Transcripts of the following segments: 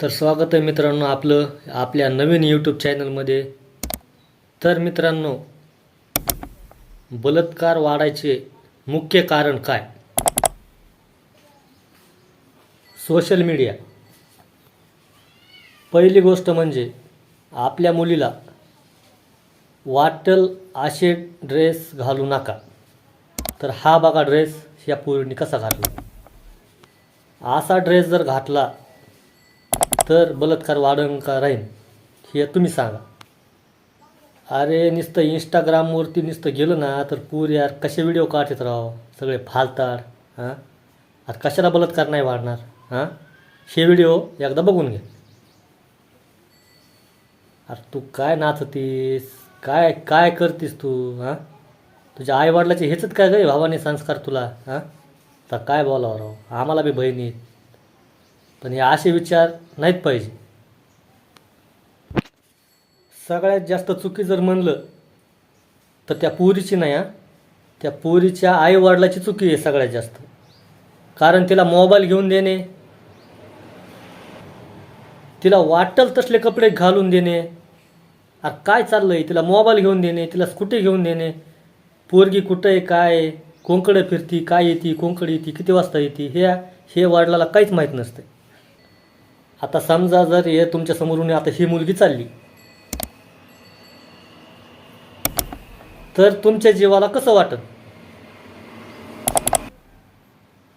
तर स्वागत आहे मित्रांनो आपलं आपल्या नवीन यूट्यूब चॅनलमध्ये तर मित्रांनो बलात्कार वाढायचे मुख्य कारण काय? सोशल मीडिया पहिली गोष्ट म्हणजे आपल्या मुलीला वाटल असे ड्रेस घालू नका. तर हा बघा ड्रेस या पोरीने कसा घातला. असा ड्रेस जर घातला तर बलात्कार वाढन का राहीन हे तुम्ही सांगा. अरे नुसतं इंस्टाग्रामवरती नुसतं गेलं ना तर पूर यार कसे व्हिडिओ काढत राव? सगळे फालताड हां? आता कशाला बलात्कार नाही वाढणार हां? हे व्हिडिओ एकदा बघून घे. अरे तू काय नाचतीस? काय काय करतीस तू हां? तुझ्या आईवडिलाचे हेच काय गं भावाने संस्कार तुला हां? तर काय बोलावं राव? आम्हाला बी बहिणी आहेत. पण हे असे विचार नाहीत पाहिजे. सगळ्यात जास्त चुकी जर म्हणलं तर त्या पोरीची नाही हा. त्या पोरीच्या आईवडिलाची चुकी आहे सगळ्यात जास्त. कारण तिला मोबाईल घेऊन देणे तिला वाटल तसले कपडे घालून देणे अरे काय आहे तिला मोबाईल घेऊन देणे तिला स्कूटी घेऊन देणे. पोरगी कुठं आहे काय आहे, कोंकडं फिरती काय येते? कोंकड येते किती वाजता येते? हे हे वडिलाला काहीच माहीत नसते. आता समजा जर हे तुमच्या समोरून आता ही मुलगी चालली तर तुमच्या जीवाला कसं वाटत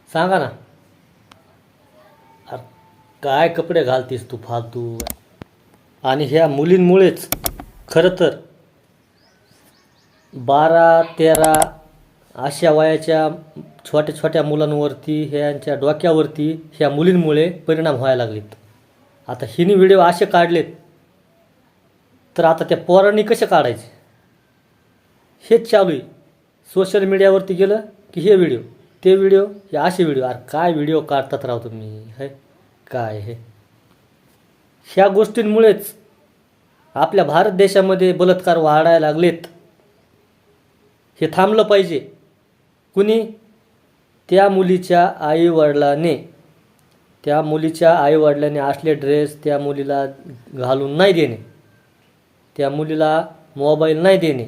सांगा ना. अरे काय कपडे घालतीस तू फालतू? आणि ह्या मुलींमुळेच खरं तर बारा तेरा अशा वयाच्या छोट्या छोट्या मुलांवरती ह्यांच्या डोक्यावरती ह्या मुलींमुळे परिणाम व्हायला लागलेत. आता हिने व्हिडिओ असे काढलेत तर आता त्या पोरांनी कसे काढायचे? हेच चालू आहे. सोशल मीडियावरती गेलं की हे व्हिडिओ ते व्हिडिओ हे असे व्हिडिओ. अरे काय व्हिडिओ काढतात राव तुम्ही? हे काय हे? ह्या गोष्टींमुळेच आपल्या भारत देशामध्ये बलात्कार वाढायला लागलेत. हे थांबलं पाहिजे. कुणी? त्या मुलीच्या आईवडिलाने. त्या मुलीच्या आईवडिलांनी असले ड्रेस त्या मुलीला घालून नाही देणे. त्या मुलीला मोबाईल नाही देणे.